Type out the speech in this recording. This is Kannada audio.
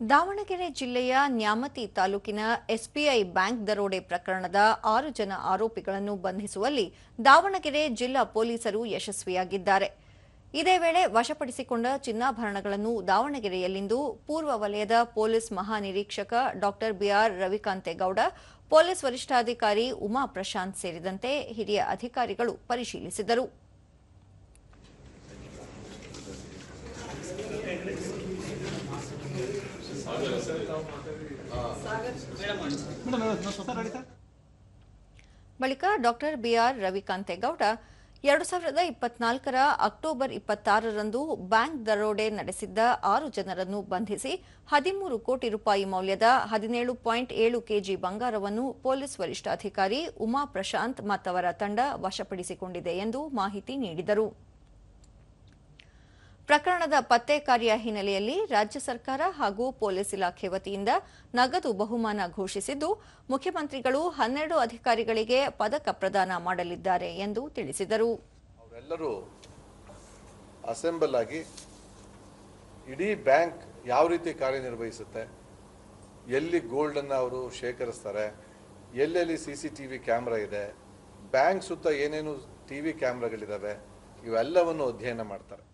ದಾವಣಗೆರೆ ಜಿಲ್ಲೆಯ ನ್ಯಾಮತಿ ತಾಲೂಕಿನ ಎಸ್ಬಿಐ ಬ್ಯಾಂಕ್ ದರೋಡೆ ಪ್ರಕರಣದ ಆರು ಜನ ಆರೋಪಿಗಳನ್ನು ಬಂಧಿಸುವಲ್ಲಿ ದಾವಣಗೆರೆ ಜಿಲ್ಲಾ ಪೊಲೀಸರು ಯಶಸ್ವಿಯಾಗಿದ್ದಾರೆ. ಇದೇ ವೇಳೆ ವಶಪಡಿಸಿಕೊಂಡ ಚಿನ್ನಾಭರಣಗಳನ್ನು ದಾವಣಗೆರೆಯಲ್ಲಿಂದು ಪೂರ್ವ ವಲಯದ ಪೊಲೀಸ್ ಮಹಾನಿರೀಕ್ಷಕ ಡಾ ಬಿಆರ್ ರವಿಕಾಂತೇಗೌಡ, ಪೊಲೀಸ್ ವರಿಷ್ಠಾಧಿಕಾರಿ ಉಮಾ ಪ್ರಶಾಂತ್ ಸೇರಿದಂತೆ ಹಿರಿಯ ಅಧಿಕಾರಿಗಳು ಪರಿಶೀಲಿಸಿದರು. ಬಳಿಕ ಡಾಕ್ಟರ್ ಬಿಆರ್ ರವಿಕಾಂತೇಗೌಡ ಎರಡು ಸಾವಿರದ ಇಪ್ಪತ್ನಾಲ್ಕರ ಅಕ್ಟೋಬರ್ ಇಪ್ಪತ್ತಾರರಂದು ಬ್ಯಾಂಕ್ ದರೋಡೆ ನಡೆಸಿದ್ದ ಆರು ಜನರನ್ನು ಬಂಧಿಸಿ ಹದಿಮೂರು ಕೋಟಿ ರೂಪಾಯಿ ಮೌಲ್ಯದ ಹದಿನೇಳು ಪಾಯಿಂಟ್ ಏಳು ಕೆಜಿ ಬಂಗಾರವನ್ನು ಪೊಲೀಸ್ ವರಿಷ್ಠಾಧಿಕಾರಿ ಉಮಾ ಪ್ರಶಾಂತ್ ಮತ್ತವರ ತಂಡ ವಶಪಡಿಸಿಕೊಂಡಿದೆ ಎಂದು ಮಾಹಿತಿ ನೀಡಿದರು. ಪ್ರಕರಣದ ಪತ್ತೆ ಕಾರ್ಯ ಹಿನ್ನೆಲೆಯಲ್ಲಿ ರಾಜ್ಯ ಸರ್ಕಾರ ಹಾಗೂ ಪೊಲೀಸ್ ಇಲಾಖೆ ವತಿಯಿಂದ ನಗದು ಬಹುಮಾನ ಘೋಷಿಸಿದ್ದು, ಮುಖ್ಯಮಂತ್ರಿಗಳು ಹನ್ನೆರಡು ಅಧಿಕಾರಿಗಳಿಗೆ ಪದಕ ಪ್ರದಾನ ಮಾಡಲಿದ್ದಾರೆ ಎಂದು ತಿಳಿಸಿದರು. ಅವರೆಲ್ಲರೂ ಅಸೆಂಬಲ್ ಆಗಿ ಇಡೀ ಬ್ಯಾಂಕ್ ಯಾವ ರೀತಿ ಕಾರ್ಯನಿರ್ವಹಿಸುತ್ತೆ, ಎಲ್ಲಿ ಗೋಲ್ಡನ್ನು ಅವರು ಶೇಖರಿಸ್ತಾರೆ, ಎಲ್ಲೆಲ್ಲಿ C C T V camera ಇದೆ, ಬ್ಯಾಂಕ್ ಸುತ್ತ ಏನೇನು ಟಿ ವಿ ಕ್ಯಾಮ್ರಾಗಳಿದ್ದಾವೆ, ಇವೆಲ್ಲವನ್ನು ಅಧ್ಯಯನ ಮಾಡ್ತಾರೆ.